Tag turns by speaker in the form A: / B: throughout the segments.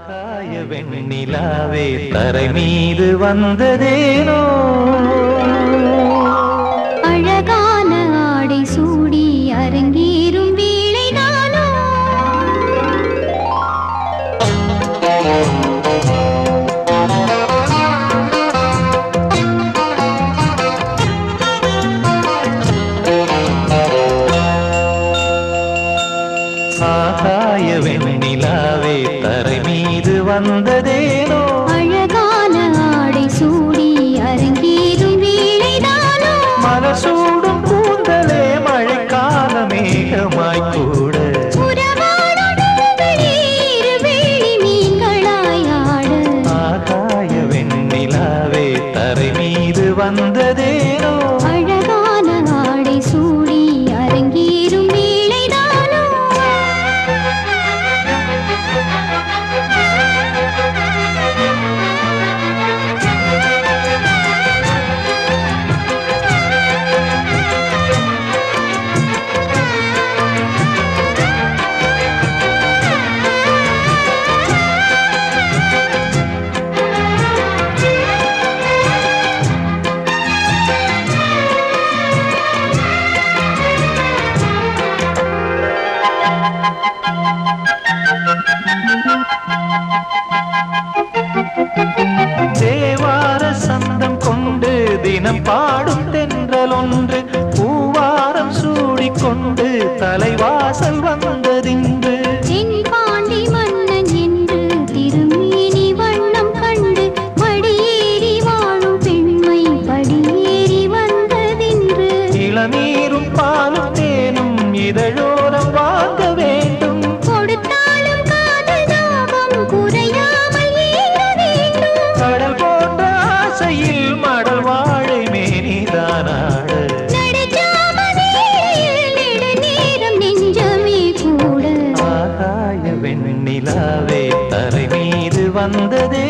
A: ஆகாய வெண்ணிலாவே தரை மீது வந்ததேனோ? வந்ததேனோ?
B: அழகான ஆடை சூடி அரங்கேறும் வேளைதானோ? மனசூடி
A: தேவார சந்தம் கொண்டு தினம் பாடும் தென்றல் ஒன்று பூவாரம் சூடிக்கொண்டு தலைவாசல் வந்த நிலாவே தலை மீது வந்ததே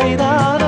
A: 给的